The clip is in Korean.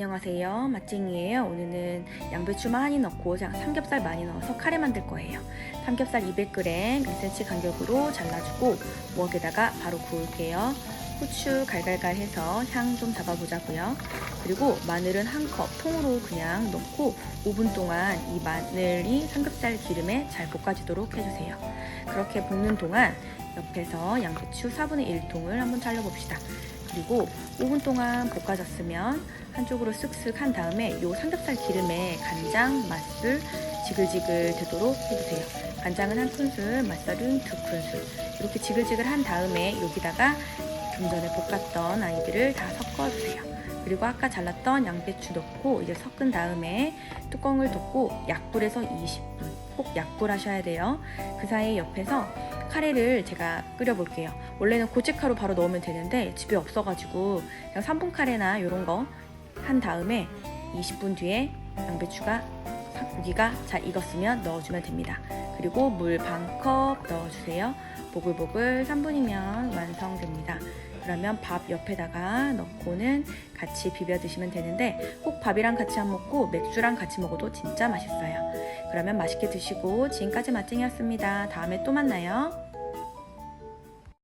안녕하세요. 맛쟁이에요. 오늘은 양배추 많이 넣고 삼겹살 많이 넣어서 카레 만들 거예요. 삼겹살 200g 1cm 간격으로 잘라주고 웍에다가 바로 구울게요. 후추 갈갈갈 해서 향 좀 잡아보자고요. 그리고 마늘은 한 컵 통으로 그냥 넣고 5분 동안 이 마늘이 삼겹살 기름에 잘 볶아지도록 해주세요. 그렇게 볶는 동안 옆에서 양배추 4분의 1통을 한번 잘라봅시다. 그리고 5분 동안 볶아졌으면 한쪽으로 쓱쓱 한 다음에 이 삼겹살 기름에 간장, 맛술 지글지글 되도록 해주세요. 간장은 한 큰술, 맛술은 두 큰술. 이렇게 지글지글 한 다음에 여기다가 좀 전에 볶았던 아이들을 다 섞어주세요. 그리고 아까 잘랐던 양배추 넣고 이제 섞은 다음에 뚜껑을 덮고 약불에서 20분 꼭 약불 하셔야 돼요. 그 사이 옆에서 카레를 제가 끓여볼게요. 원래는 고춧가루 바로 넣으면 되는데 집에 없어가지고 그냥 3분 카레나 이런 거 한 다음에 20분 뒤에 양배추가 고기가 잘 익었으면 넣어주면 됩니다. 그리고 물 반 컵 넣어주세요. 보글보글 3분이면 완성됩니다. 그러면 밥 옆에다가 넣고는 같이 비벼 드시면 되는데 꼭 밥이랑 같이 안 먹고 맥주랑 같이 먹어도 진짜 맛있어요. 그러면 맛있게 드시고 지금까지 맛쟁이였습니다. 다음에 또 만나요.